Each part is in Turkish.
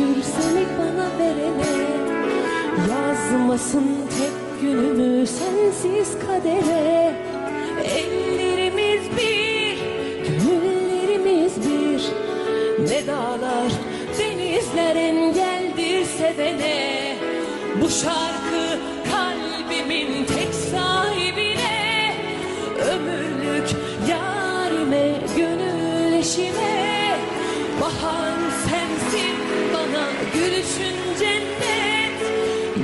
şükür seni bana verene Yazmasın tek günümü sensiz kadere. Ellerimiz bir, gönüllerimiz bir Ne dağlar, denizler engeldir sevene. Bu şarkı Bahar sensin bana gülüşün cennet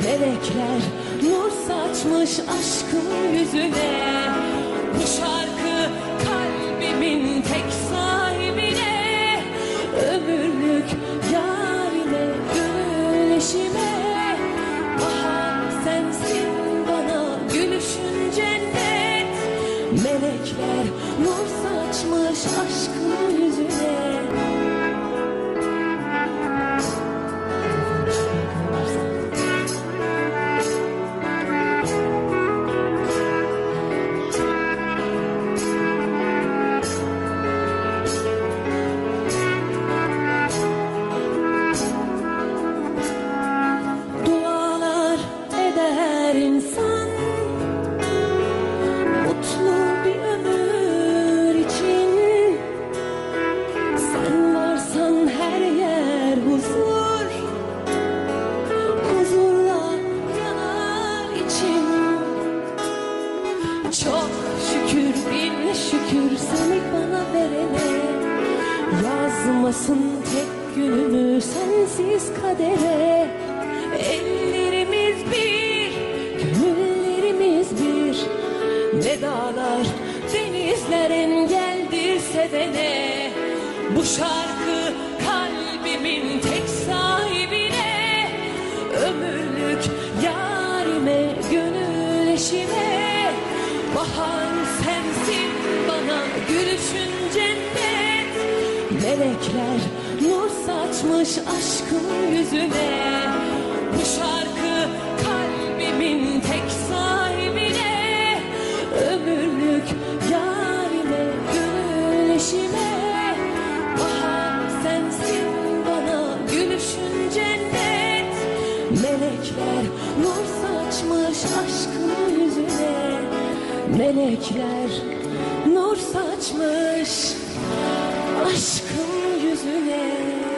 Melekler nur saçmış aşkın yüzüne. Bu şarkı kalbimin tek sahibine. Ömürlük yarime gönül Melekler nur saçmış aşkın seni bana verene Yazmasın tek günümü sensiz kadere. Ellerimiz bir, gönüllerimiz bir. Ne dağlar, denizler engeldir sevene. Bu şarkı Melekler nur saçmış aşkın yüzüne. Bu şarkı kalbimin tek sahibine. Ömürlük yarime gönül Bahar sensin bana gülüşün cennet Melekler nur saçmış aşkın yüzüne. Melekler nur saçmış aşkın yüzüne